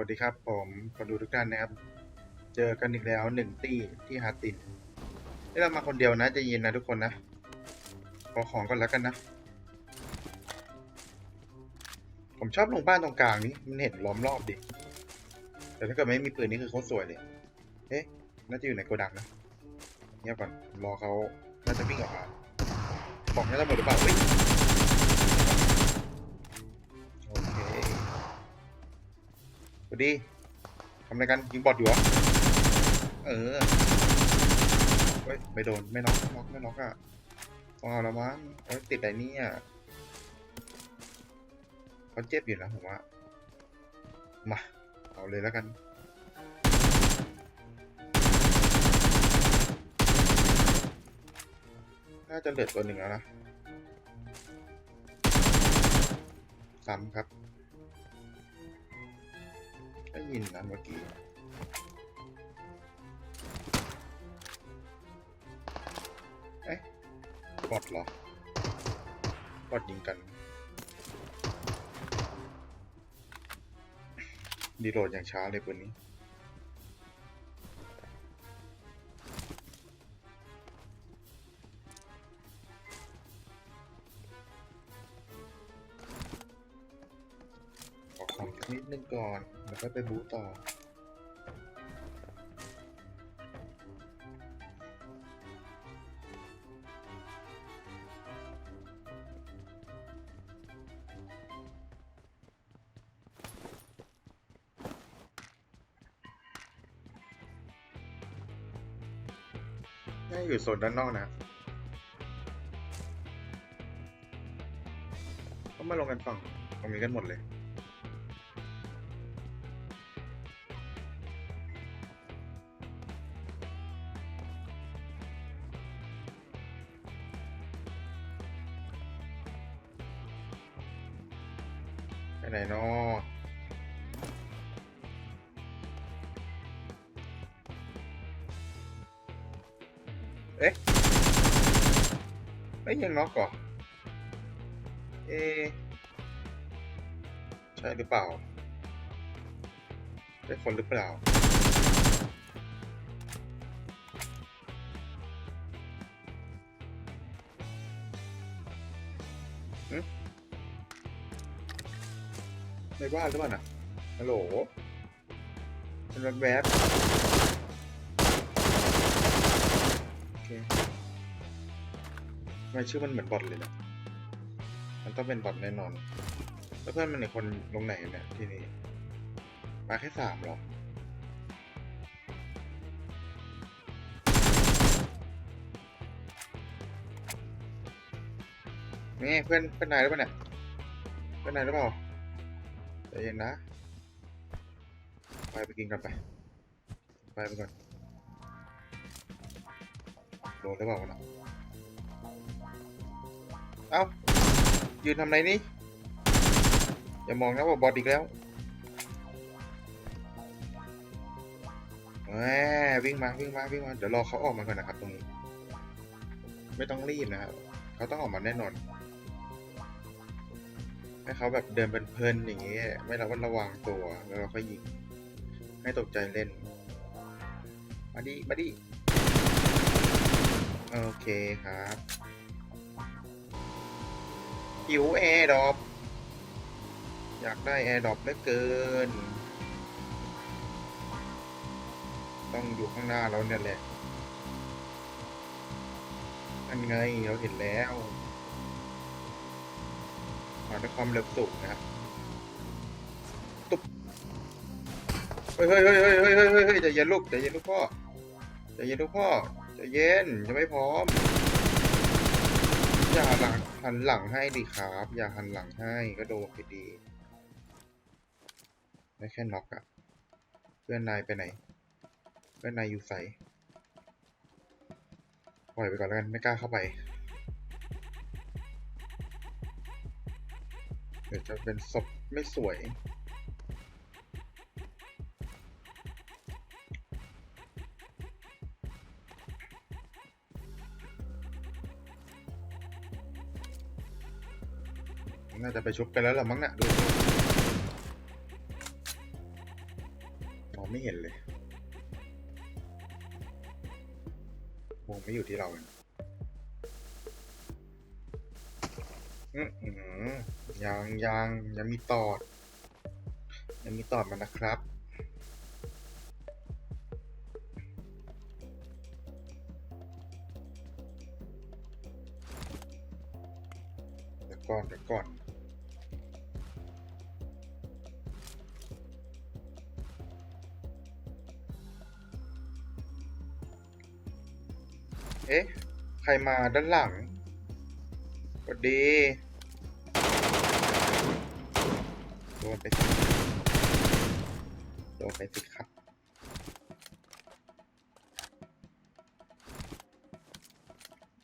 วัสดีครับผมคนดูทุกท่านนะครับ เจอกันอีกแล้วหนึ่งตี้ที่ฮาตินนี่เรามาคนเดียวนะจะยินนะทุกคนนะ ขอของก่อนแล้วกันนะ ผมชอบลงบ้านตรงกลางนี้มันเห็นล้อมรอบดิ แต่ถ้าเกิดไม่มีปืนนี่คือเขาสวยเลย เอ๊ะ น่าจะอยู่ในโกดังนะเงียบก่อนรอเขาน่าจะวิ่งออกมาบอกน่าจะหมดหรือเปล่าเฮ้ย วัสดีทำอะไรกันยิงบอทอยู่เหรอเออเฮ้ยไม่โดนไม่น็อกไม่น็อกไม่น็อกอะต้องเอาแล้วมั้งเอ้ยติดไอ้นี่อะเขาเจ็บอยู่นะผมว่ามาเอาเลยแล้วกันน่าจะเหลือตัวหนึ่งแล้วนะซ้ำครับ ได้ยินนะเมื่อกี้เอ๊ะบอดเหรอบอดยิงกัน ดีโหลดอย่างช้าเลยปืนนี้ ของสักนิดนึงก่อนแล้วก็ไปบูตต่อน่าอยู่โซนด้านนอกนะก็มาลงกันฝั่งตรงนี้กันหมดเลย ไปไหนเนาะเอ๊ะไม่ยังน็อกก่อนเอะใช่หรือเปล่าได้คนหรือเปล่า ในบ้านหรือเปล่านะฮัลโหลเป็นแวบๆโอเคทำไมชื่อมันเหมือนบอทเลยนะมันต้องเป็นบอทแน่นอน แล้วเพื่อนมันอีกคนลงไหนเนี่ยที่นี่ มาแค่สามหรอนี่เพื่อนเพื่อนนายหรือเปล่าเนี่ยเพื่อนนายหรือเปล่า ใจเย็นนะ ไปไปกินกันไป ไปไปก่อน โดนหรือเปล่าวะนะเอ้า ยืนทำไรนี่ อย่ามองนะว่าบอดอีกแล้วแหมวิ่งมาวิ่งมาวิ่งมา เดี๋ยวรอเขาออกมาก่อนนะครับตรงนี้ ไม่ต้องรีบนะครับ เขาต้องออกมาแน่นอน ให้เขาแบบเดินเป็นเพลินอย่างเงี้ยไม่ระวัดระวังตัวแล้วเราก็ยิง ให้ตกใจเล่น มาดิมาดิโอเคครับหิวแอร์ดรอปอยากได้แอร์ดรอปเหลือเกิน ต้องอยู่ข้างหน้าเราเนี่ยแหละอันไงเราเห็นแล้ว มาด้วยความเร็วสูงนะครับตุ๊บเฮ้ยเฮ้ยเฮ้ยเฮ้ยเฮ้ยเฮ้ยเฮ้ยใจเย็นลูกใจเย็นลูกพ่อใจเย็นลูกพ่อใจเย็นจะไม่พร้อม อย่าหลังหันหลังให้ดิครับ อย่าหันหลังให้ก็โดนไปดีไม่แค่น็อกอะเพื่อนนายไปไหน เพื่อนนายอยู่ใสปล่อยไปก่อนแล้วกันไม่กล้าเข้าไป เดี๋ยวจะเป็นศพไม่สวย น่าจะไปชุบกันแล้วล่ะมั้งน่ะดูไม่เห็นเลยวงไม่อยู่ที่เราเลย อืมอืมยังยังยังมีตอด ยังมีตอดมันนะครับ เดี๋ยวก่อนเดี๋ยวก่อนเอ๊ะ ใครมาด้านหลัง วัสดีโดนไปสิโดนไปสิครับ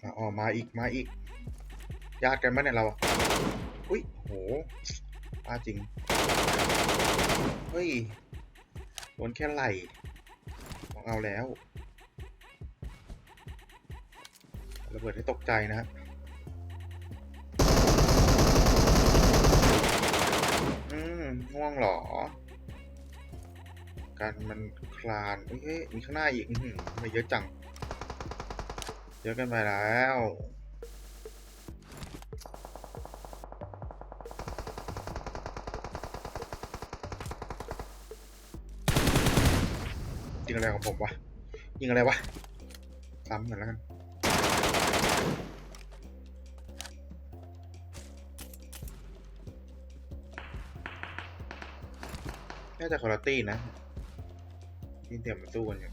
อะอ๋อมาอีกมาอีกญาติกันมั้เนี่ยเราอุ้ยโหป้าจริง เฮ้ยโดนแค่ไหล่ต้องเอาแล้วระเบิดให้ตกใจนะฮะ ง่วงหรอ การมันคลานเอ้ยมีข้างหน้าอีกไม่เยอะจัง เยอะกันไปแล้วยิงอะไรของผมวะยิงอะไรวะซ้ำกันแล้วกัน น่าจะคอร์ตี้นะที่เตรียมมาสู้กันอยู่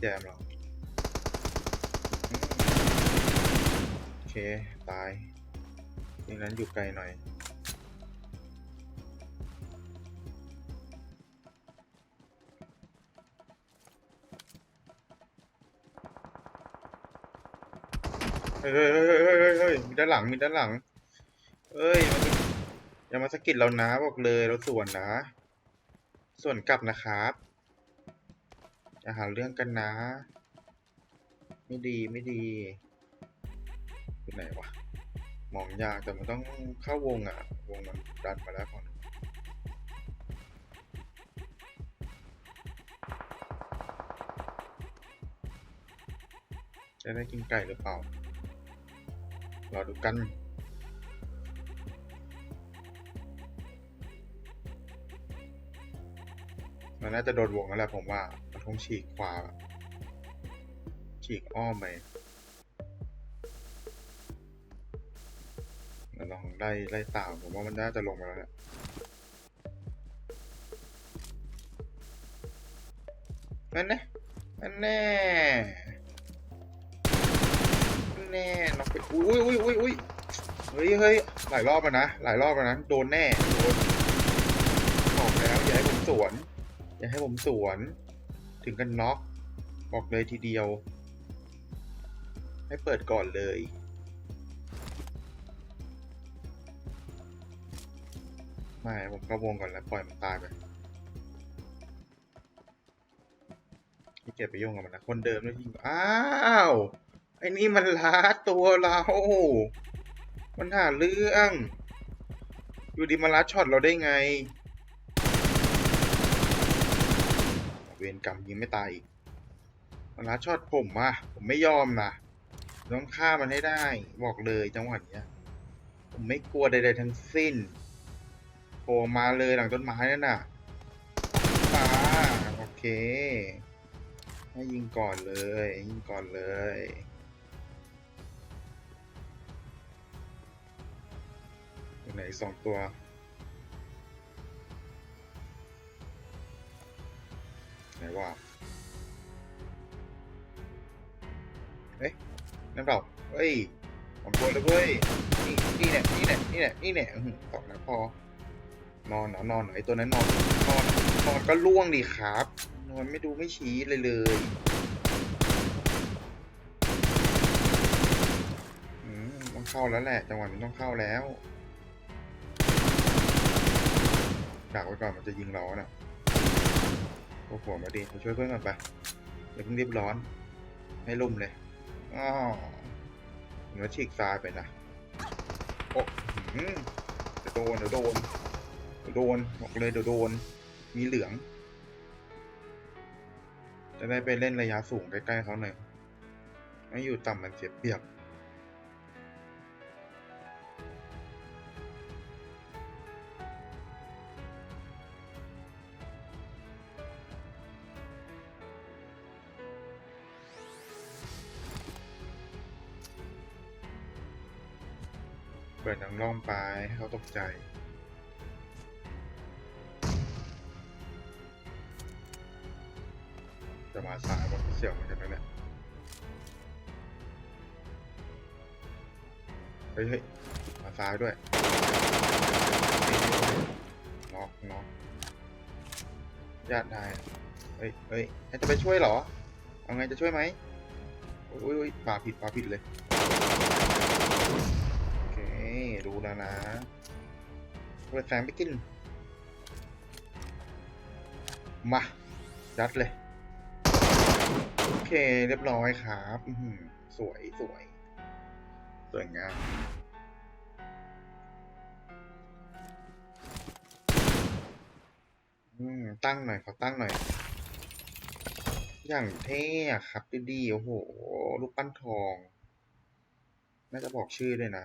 แจมหรอโอเค ตายอย่างนั้นอยู่ไกลหน่อยเฮ้ยเฮ้ยเฮ้ยเฮ้ยเฮ้ยเฮ้ยมีด้านหลัง มีด้านหลัง เอ้ย มัน อย่ามาสะกิดเรานะบอกเลยเราส่วนนะ ส่วนกลับนะครับอย่าหาเรื่องกันนะ ไม่ดีไม่ดีอยู่ไหนวะมองยากแต่มันต้องเข้าวงอะ วงมันดันมาแล้วก่อนจะได้กินไก่หรือเปล่า รอดูกัน มันน่าจะโดนวงแล้วแหละผมว่า มันคงฉีกขวา ฉีกอ้อมไปเราลองไล่ไล่ตามผมว่ามันน่าจะลงมาแล้วแหละนั่นแน่นั่นแน่นั่นแน่น็อกไปอุ้ยอุ้ยอุ้ยอุ้ยเฮ้ยเฮ้ยหลายรอบแล้วนะ หลายรอบแล้วนะ โดนแน่ โดนบอกแล้วอย่าให้ผมสวน อย่าให้ผมสวน ถึงกันน็อกบอกเลยทีเดียว ให้เปิดก่อนเลยไม่ผมเข้าวงก่อนแล้วปล่อยมันตายไปที่เก็บไปยุ่งกับมันนะคนเดิมด้วยยิงอ้าวไอ้นี่มันล้าตัวเรามันหาเรื่อง อยู่ดีมาล้าช็อตเราได้ไง เวรกรรมยิงไม่ตายอีกมันลัดช็อตผมอะผมไม่ยอมนะต้องฆ่ามันให้ได้ บอกเลยจังหวะเนี้ย ผมไม่กลัวใดๆทั้งสิ้นโผล่มาเลยหลังต้นไม้นั่นน่ะป้าโอเค ให้ยิงก่อนเลย ยิงก่อนเลยไหนสองตัว ว่าเอ๊ะนั่นเปล่าเฮ้ยผมตัวแล้วเว้ยนี่นี่เนี่ยนี่เนี่ยนี่เนี่ยนี่เนี่ยอื้อหือตอกนะพอนอนเหรอนอนเหรอไอตัวนั้นนอนนอนนอนก็ล่วงดิครับ นอนไม่ดูไม่ชี้เลยเลยอืมต้องเข้าแล้วแหละจังหวะนี้ต้องเข้าแล้วดักไว้ก่อนมันจะยิงเราอะน่ะ โอ้โหมาดีมาช่วยเพื่อนก่อนไปอย่าเพิ่งรีบร้อน ให้ลุ่มเลยอ้อเนื้อฉีกซ้ายไปนะโอ้หืมเดี๋ยวโดนเดี๋ยวโดนเดี๋ยวโดนบอกเลยเดี๋ยวโดน มีเหลือง จะได้ไปเล่นระยะสูงใกล้ๆเขาหน่อยไม่อยู่ต่ำมันเสียเปรียบ ปิดหน้ำร่องไปให้เขาตกใจ จะมาสายบนเสี่ยวเหมือนกันนะเนี่ยเฮ้ยเฮ้ยมาซ้ายด้วยน็อกน็อกญาตินายเฮ้ยเฮ้ยให้จะไปช่วยเหรอ เอาไงจะช่วยไหมโอ้ยปาผิดปาผิดเลย รู้แล้วนะเปิดแสงไปกิน มายัดเลย โอเค เรียบร้อยครับสวยสวย สวยงามอืมตั้งหน่อยขอตั้งหน่อย อย่างเท่ครับดีๆโอ้โหลูกปั้นทอง น่าจะบอกชื่อด้วยนะ